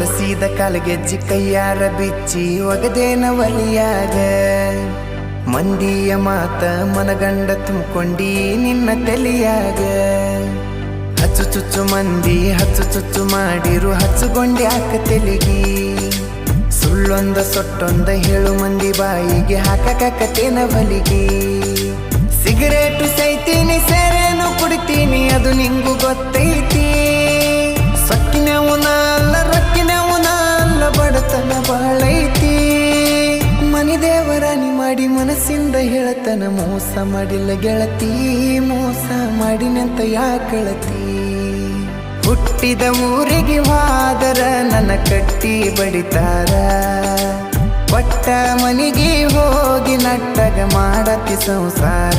ಸಿಕ್ಕಿದ ಕಾಲ್ಗೆಜ್ಜಿ ಕೈಯಾರ ಬಿಚ್ಚಿ ಒಗದೇನ ಒಲಿಯಾಗ. ಮಂದಿಯ ಮಾತ ಮನಗಂಡ ತುಂಬಿಕೊಂಡಿ ನಿನ್ನ ತಲಿಯಾಗ. ಹಚ್ಚು ಚುಚ್ಚು ಮಂದಿ, ಹಚ್ಚು ಚುಚ್ಚು ಮಾಡಿರು ಹಚ್ಚುಗೊಂಡಿ ಹಾಕ ತೆಲಿಗಿ. ಸುಳ್ಳೊಂದ ಸೊಟ್ಟೊಂದ ಹೇಳು ಮಂದಿ ಬಾಯಿಗೆ ಹಾಕಕತ್ತೇನ ಬಲಿಗಿ. ಸಿಗರೇಟು ಸೈತೀನಿ, ಸೇರೇನು ಕುಡಿತೀನಿ, ಅದು ನಿಂಗೂ ಗೊತ್ತೈತಿ. ಮಾಡಿ ಮನಸ್ಸಿಂದ ಹೇಳತನ, ಮೋಸ ಮಾಡಿಲ್ಲ ಗೆಳತಿ, ಮೋಸ ಮಾಡಿನಂತ ಯಾಕಳತಿ ಹುಟ್ಟಿದ ಊರಿಗೆ ವಾದರ ನನ್ನ ಕಟ್ಟಿ ಬಡಿತಾರ. ಪಟ್ಟ ಮನಿಗೆ ಹೋಗಿ ನಟ್ಟಗ ಮಾಡತಿ ಸಂಸಾರ.